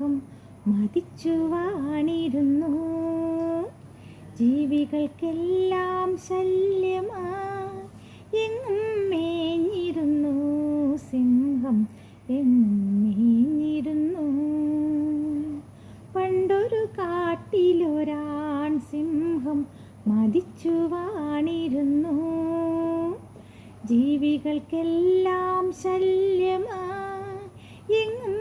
സിംഹം മതിച്ചു വാണിരുന്നു. ജീവികൾക്കെല്ലാം ശല്യമായി എങ്ങും മേഞ്ഞിരുന്നു. സിംഹം എങ്ങും മേഞ്ഞിരുന്നു. പണ്ടൊരു കാട്ടിലൊരാൺ സിംഹം മതിച്ചു വാണിരുന്നു. ജീവികൾക്കെല്ലാം ശല്യമായി എങ്ങും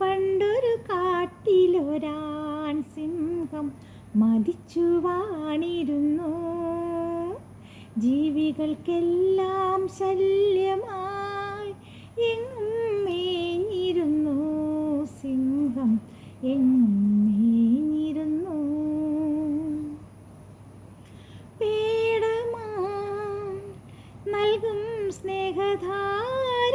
പണ്ടൊരു കാട്ടിലൊരാൺ സിംഹം മതിച്ചു വാണിരുന്നു ജീവികൾക്കെല്ലാം ശല്യമായി എങ്ങും മേഞ്ഞിരുന്നു സിംഹം എങ്ങും മേഞ്ഞിരുന്നു നൽകും സ്നേഹധാരയിൽ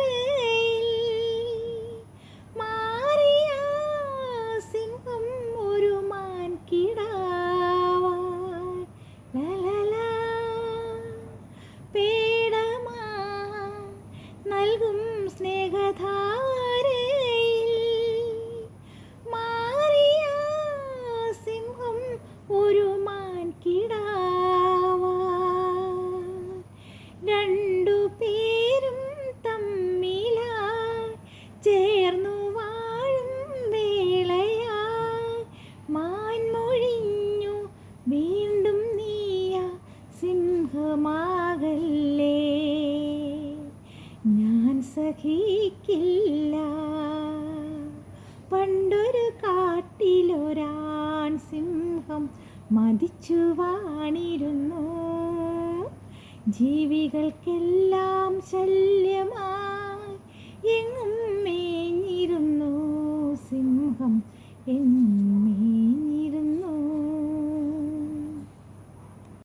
സിംഹമാകല്ലേ ഞാൻ സഹിക്കില്ല. പണ്ടൊരു കാട്ടിലൊരാൺ സിംഹം മതിച്ചു വാണിരുന്നു. ജീവികൾക്കെല്ലാം ശല്യമായി എങ്ങും മേഞ്ഞിരുന്നു. സിംഹം എങ്ങും